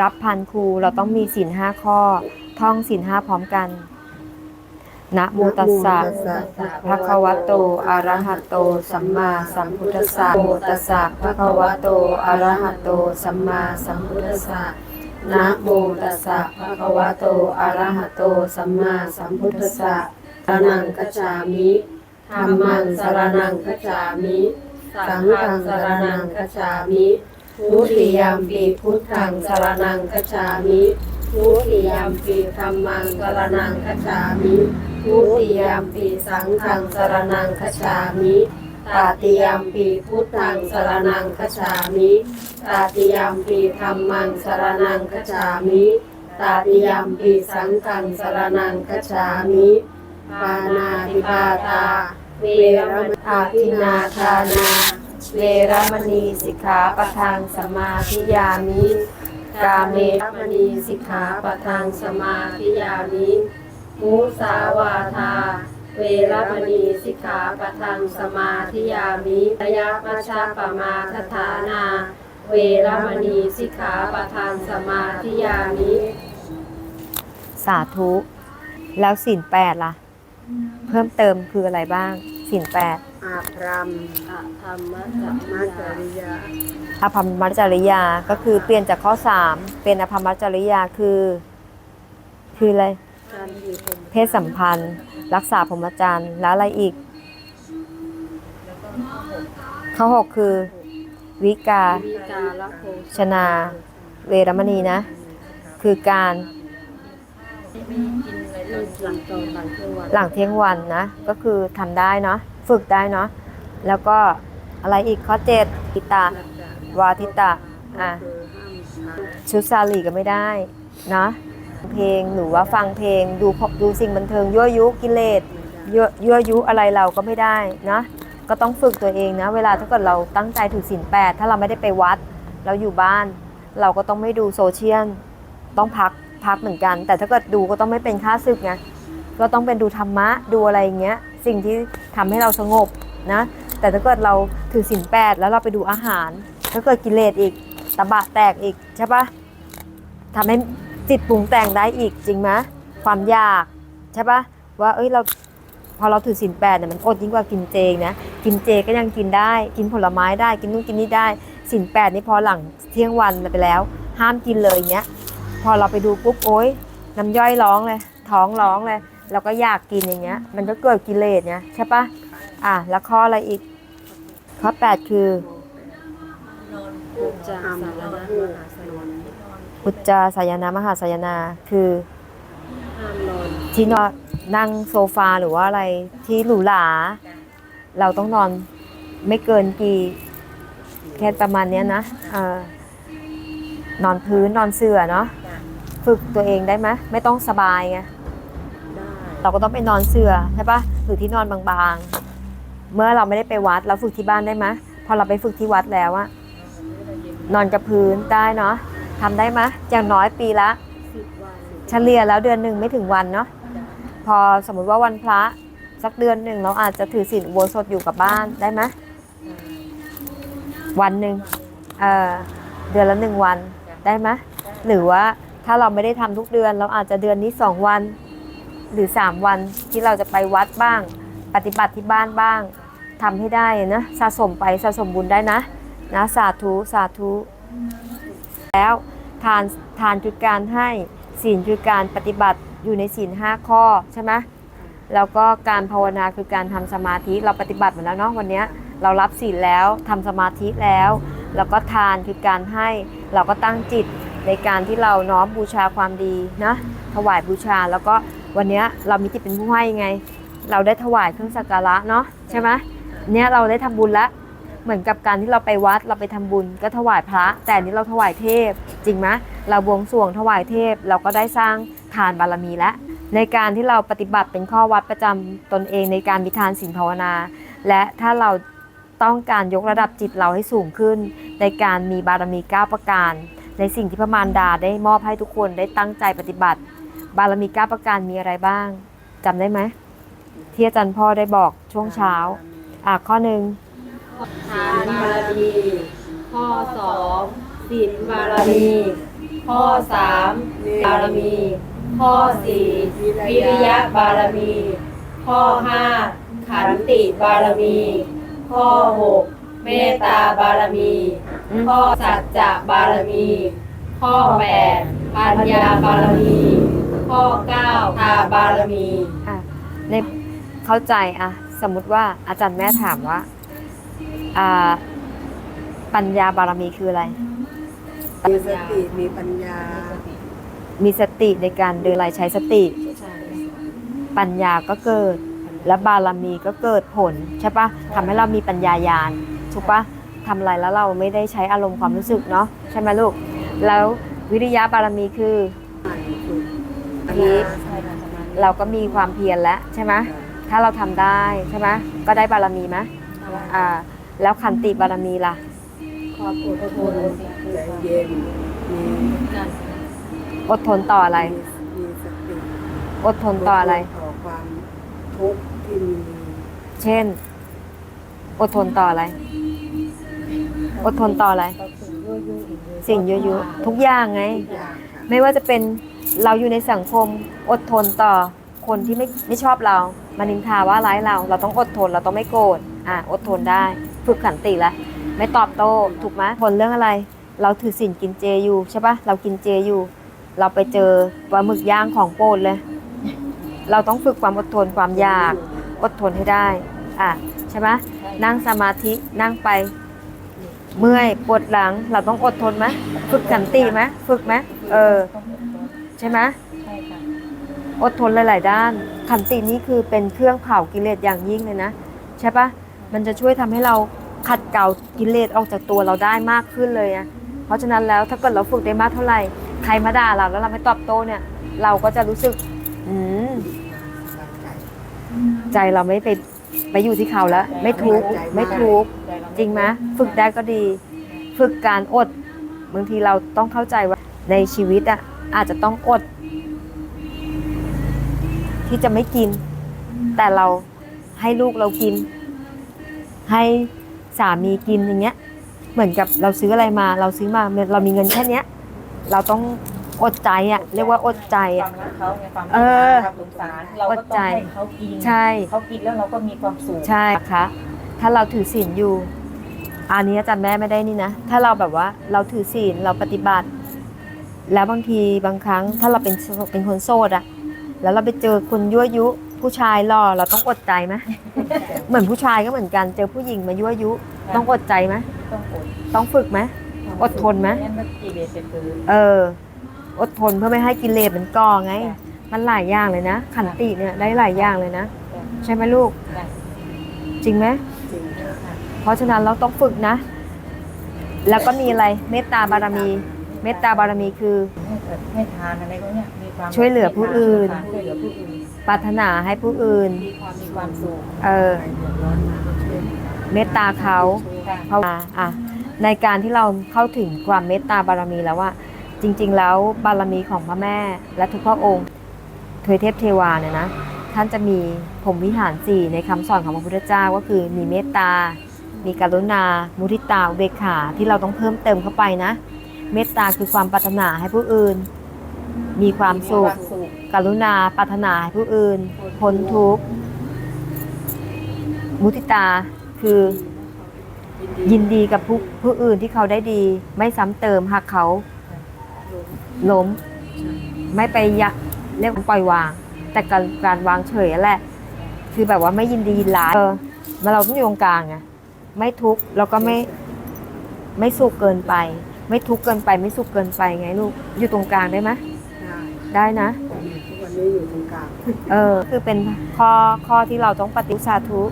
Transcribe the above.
รับพันครูเราต้องมีศีลห้าข้อ ท่องศีลห้าพร้อมกันนะโมตัสสะภะคะวะโต อะระหะโต สัมมาสัมพุทธัสสะนะโมตัสสะภะคะวะโต อะระหะโต สัมมาสัมพุทธัสสะนะโมตัสสะภะคะวะโต อะระหะโต สัมมาสัมพุทธัสสะสรนังกัจฉามิธัมมังสรนังกัจฉามิ สังฆังสรนังกัจฉามิ ทุติยมปีพุทธังสรนังกัจฉามิทุติยมปีธัมมังสรนังกัจฉามิทุติยมปีสังฆังสรนังกัจฉามิตาติยมปีพุทธังสรนังกัจฉามิตาติยมปีธัมมังสรนังกัจฉามิตาติยมปีสังฆังสรนังกัจฉามิปานาติปาตาเวรมณีอาทินนาทานา เวรมณีสิกขาปะทังสมาธิยามิ กาเมรมณีสิกขาปะทังสมาธิยามิมุสาวาทา เวรมณีสิกขาปะทังสมาธิยามิระยะมัชาปมาทฐานา เวรมณีสิกขาปะทังสมาธิยามิสาธุ แล้วศีลแปดล่ะ เพิ่มเติมคืออะไรบ้างศีลแปด อาพรัมอะธรรมจักมัจริยาอภรรมจริยาก็คือเปลี่ยนจากข้อ 3 เป็นอภรรมจริยาคือ คืออะไร การมีผมเพศสัมพันธ์ รักษาพรหมจรรย์แล้วอะไรอีก ข้อ 6 คือ วิกา วิกาลโภชนา เวรมณีนะ คือการหลังตอนหลังเที่ยงวันหลังเที่ยงวันนะ ก็คือทำได้เนาะ ฝึกได้เนาะแล้วก็อะไรอีกข้อ7อิตะวาทิตะอะชุดซาลีก็ไม่ได้นะเพลงหรือว่าฟังเพลงดูพบดูสิ่งบันเทิงยั่วยุกิเลสยั่วยุอะไรเราก็ไม่ได้นะก็ต้องฝึกตัวเองนะ เวลาถ้าเกิดเราตั้งใจถือศีลแปดถ้าเราไม่ได้ไปวัด เราอยู่บ้าน เราก็ต้องไม่ดูโซเชียลต้องพักพักเหมือนกัน แต่ถ้าเกิดดูก็ต้องไม่เป็นค่าศึกไงก็ต้องเป็นดูธรรมะดูอะไรอย่างเงี้ย สิ่งที่ ทำให้เราสงบนะ แต่ถ้าเกิดเราถือศีลแปดแล้วเราไปดูอาหาร ถ้าเกิดกิเลสอีกตะบะแตกอีกใช่ปะทำให้จิตปรุงแต่งได้อีกจริงไหมความอยากใช่ปะว่าเอ้ยเราพอเราถือศีลแปดเนี่ยมันอดยิ่งกว่ากินเจงนะกินเจก็ยังกินได้ กินผลไม้ได้กินนู่นกินนี่ได้ศีลแปดนี่พอหลังเที่ยงวันไปแล้ว ห้ามกินเลยเนี้ย พอเราไปดูปุ๊บโอ๊ยน้ำย่อยร้องเลย ท้องร้องเลย เราก็อยากกินอย่างเงี้ย มันก็เกิดกิเลสเนี่ยใช่ปะอะแล้วข้ออะไรอีก ข้อ8คือจาสารณะมหาสนนอุจจาสายนามหาสายนาคือที่นอนนั่งโซฟาหรือว่าอะไรที่หรูหราเราต้องนอนไม่เกินกี่แค่ประมาณเนี้ยนะเออนอนพื้นนอนเสื่อเนาะฝึกตัวเองได้ไหมไม่ต้องสบายไง เราก็ต้องไปนอนเสื่อใช่ปะหรือที่นอนบางๆ เมื่อเราไม่ได้ไปวัดเราฝึกที่บ้านได้ไหมพอเราไปฝึกที่วัดแล้วอะนอนกับพื้นได้เนาะทำได้ไหมอย่างน้อยปีละเฉลี่ยแล้วเดือนหนึ่งไม่ถึงวันเนาะพอสมมุติว่าวันพระสักเดือนหนึ่งเราอาจจะถือศีลอุโบสถอยู่กับบ้านได้ไหมวันหนึ่งเเดือนละหนึ่งวันได้ไหมหรือว่าถ้าเราไม่ได้ทำทุกเดือน เราอาจจะเดือนนี้สองวัน หรือสามวันที่เราจะไปวัดบ้าง ปฏิบัติที่บ้านบ้างทำให้ได้นะสะสมไปสะสมบุญได้นะนะสาธุสาธุแล้วทานทานคือการให้ศีลคือการปฏิบัติอยู่ในศีลห้าข้อใช่ไหมแล้วก็การภาวนาคือการทำสมาธิเราปฏิบัติมาแล้วเนาะวันนี้เรารับศีลแล้วทำสมาธิแล้ว แล้วก็ทานคือการให้เราก็ตั้งจิตในการที่เราน้อมบูชาความดีนะถวายบูชาแล้วก็ วันนี้เรามีจิตเป็นผู้ให้ไง เราได้ถวายเครื่องสักการะเนาะใช่ไหมเนี้ยเราได้ทำบุญแล้วเหมือนกับการที่เราไปวัดเราไปทำบุญก็ถวายพระ แต่นี้เราถวายเทพ จริงไหมเราบวงสรวงถวายเทพ เราก็ได้สร้างทานบารมีแล้วในการที่เราปฏิบัติเป็นข้อวัดประจำตนเองในการมีทานศีลภาวนา และถ้าเราต้องการยกระดับจิตเราให้สูงขึ้น ในการมีบารมี9ประการ ในสิ่งที่พระมารดาได้มอบให้ทุกคนได้ตั้งใจปฏิบัติ บารมี9ประการมีอะไรบ้างจำได้ไหมที่อาจารย์พ่อได้บอกช่วงเช้า อะข้อหนึ่งทานบารมีข้อสองศีลบารมีขข้อสามบารมี ข้อสี่วิริยะบารมี ข้อห้าขันติบารมี ข้อหกเมตตาบารมีอืมข้อสัจจะบารมี ข้อแปดปัญญาบารมี ข้อเก้าทาบารมี อะในเข้าใจอะสมมุติว่าอาจารย์แม่ถามว่าอ่า ปัญญาบารมีคืออะไร มีสติมีปัญญา มีสติในการเดินไหลใช้สติ ปัญญาก็เกิด และบารมีก็เกิดผลใช่ปะทำให้เรามีปัญญายาณถูกปะทำอะไรแล้วเราไม่ได้ใช้อารมณ์ความรู้สึกเนาะใช่ไหมลูก แล้ววิริยะบารมีคือ ปัญพีญาคเราก็มีความเพียรแล้วใช่ไหมถ้าเราทำได้ใช่ไหมก็ได้บารมีไหมอ่า แล้วขันติบารมีล่ะความอดทนใจเย็นมีอดทนต่ออะไรมีสติอดทนต่ออะไรต่อความทุกข์ที่มีเช่น อดทนต่ออะไร อดทนต่ออะไร สิ่งยั่วยุทุกอย่างไงทุกอย่างค่ะไม่ว่าจะเป็น เราอยู่ในสังคมอดทนต่อคนที่ไม่ไม่ชอบเรา มานินทาว่าร้ายเรา เราต้องอดทน เราต้องไม่โกรธ อะอดทนได้ ฝึกขันติล้วไม่ตอบโต้ ถูกไหมทนเรื่องอะไร เราถือศีลกินเจอยู่ใช่ปะเรากินเจอยู่ เราไปเจอปลาหมึกย่างของโปรดเลย เราต้องฝึกความอดทน ความอยาก อดทนให้ได้ อะใช่ไหมนั่งสมาธิ นั่งไป เมื่อย ปวดหลัง เราต้องอดทนไหมฝึกขันติไหมฝึกไหมเออ ใช่ไหมใช่ค่ะอดทนหลาย ๆ ด้านขันตินี่คือเป็นเครื่องเผากิเลสอย่างยิ่งเลยนะ ใช่ปะมันจะช่วยทำให้เราขัดเกลากิเลสออกจากตัวเราได้มากขึ้นเลยอะเพราะฉะนั้นแล้วถ้าเกิดเราฝึกได้มากเท่าไหร่ใครมาด่าเราแล้วเราไม่ตอบโต้เนี่ย เราก็จะรู้สึกอืมใจเราไม่ไปไปอยู่ที่เขาแล้ว ไม่ทุกข์ไม่ทุกข์จริงไหมฝึกได้ก็ดี ฝึกการอดบางทีเราต้องเข้าใจว่าในชีวิตอะ อาจจะต้องอด ที่จะไม่กิน แต่เราให้ลูกเรากิน ให้สามีกินอย่างเงี้ย เหมือนกับเราซื้ออะไรมา เราซื้อมาเรามีเงินแค่เนี้ย เราต้องอดใจอะเรียกว่าอดใจควาอะมรักเขาไงความเออความสงสารเราก็อดต้ใจองให้เขากินใช่ เขากินแล้วเราก็มีความสุขใช่ค่ะ ถ้าเราถือศีลอยู่ อันนี้อาจารย์แม่ไม่ได้นี่นะ ถ้าเราแบบว่าเราถือศีลเราปฏิบัติ แล้วบางทีบางครั้งถ้าเราเป็นเป็นคนโสดอะแล้วเราไปเจอคนยั่วยุผู้ชายหล่อเราต้องอดใจไหมเหมือนผู้ชายก็เหมือนกันเจอผู้หญิงมายั่วยุ ต้องอดใจไหมต้องอดต้องฝึกไหมอดทนไหมงั้นมันกิเลสจะเกิดเออ อดทนเพื่อไม่ให้กิเลสมันก่อไง มันหลายอย่างเลยนะ ขันติเนี่ยได้หลายอย่างเลยนะ ใช่ไหมลูก จริงไหมเพราะฉะนั้นเราต้องฝึกนะ แล้วก็มีอะไรเมตตาบารมี เมตตาบารมีคือ ให้เกิดให้ทานอะไรพวกเนี้ยมีความช่วยเหลือผู้อื่น ช่วยเหลือผู้อื่นปรารถนาให้ผู้อื่น มีความมีความสุขเออใครเดือดร้อนมาก็ช่วยเมตตาเขาค่ะเพราะว่าอะในการที่เราเข้าถึงความเมตตาบารมีแล้วว่า จริง ๆ แล้วบารมีของพระแม่และทุกพระองค์เทวเทพเทวาเนี่ยนะ ท่านจะมีพรหมวิหารสี่ในคำสอนของพระพุทธเจ้าก็คือมีเมตตา มีกรุณา มุทิตาอุเบกขาที่เราต้องเพิ่มเติมเข้าไปนะ เมตตาคือความปรารถนาให้ผู้อื่นมีความสุขมีความสุข กรุณาปรารถนาให้ผู้อื่นพ้นทุกข์ มุทิตาคือ ยินดีกับผู้ผู้อื่นที่เขาได้ดี ไม่ซ้ำเติมหากเขาล้ม ไม่ไปยะเรียกปล่อยวาง แต่การการวางเฉยนั่นแหละ คือแบบว่าไม่ยินดียินร้ายเออมาเราต้องอยู่ตรงกลางไงไม่ทุกข์แล้วก็ไม่ไม่สุขเกินไป ไม่ทุกข์เกินไปไม่สุขเกินไปไงลูก อยู่ตรงกลางได้ไหมได้ได้นะทุกวันนี้อยู่ตรงกลาง เออ คือเป็นข้อข้อที่เราต้องปฏิบัติสาธุ